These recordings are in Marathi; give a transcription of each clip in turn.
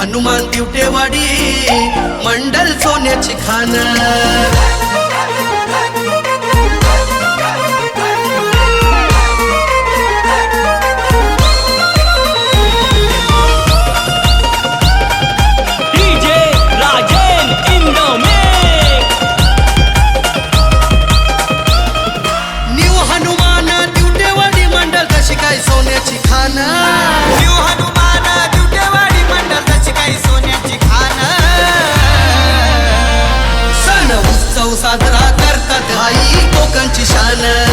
हनुमान दिवटेवाडी मंडल सोन्याची खान. Schane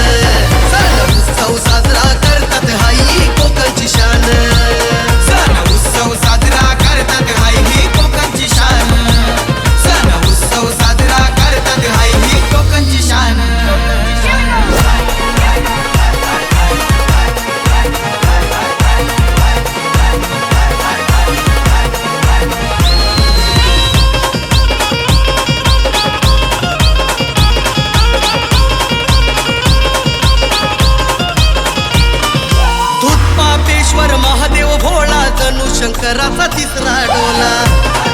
शंकराचा तिसरा डोला.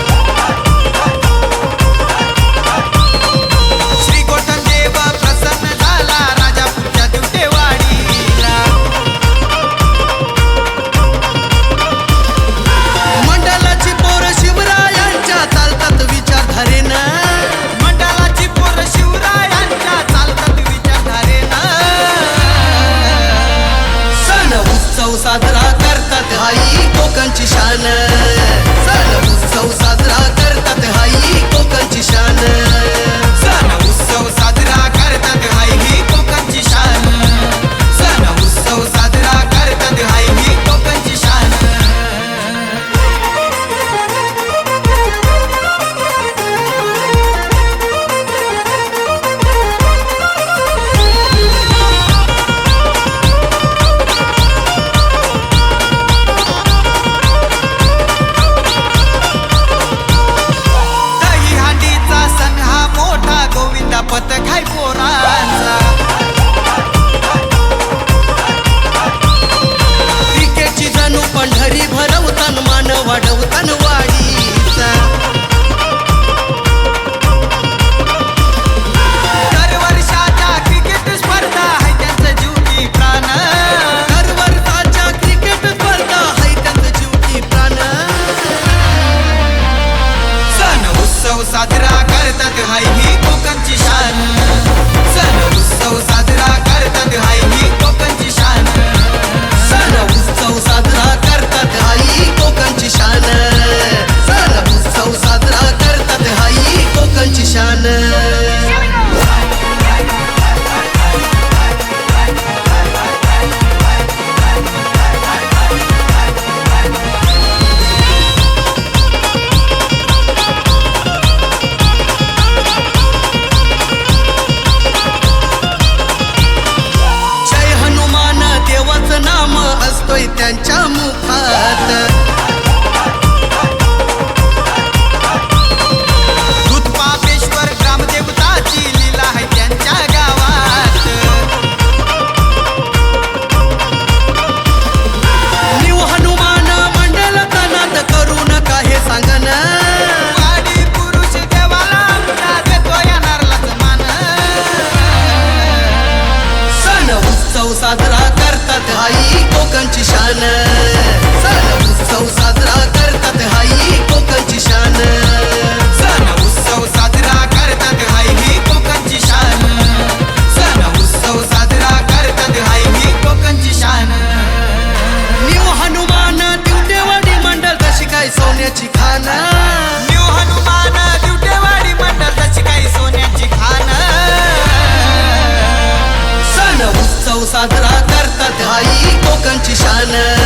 लोकांची शान वडवतान वाडीचा क्रिकेट स्पर्धा है क्रिकेट स्पर्धा है साजरा करतात हाय Governor na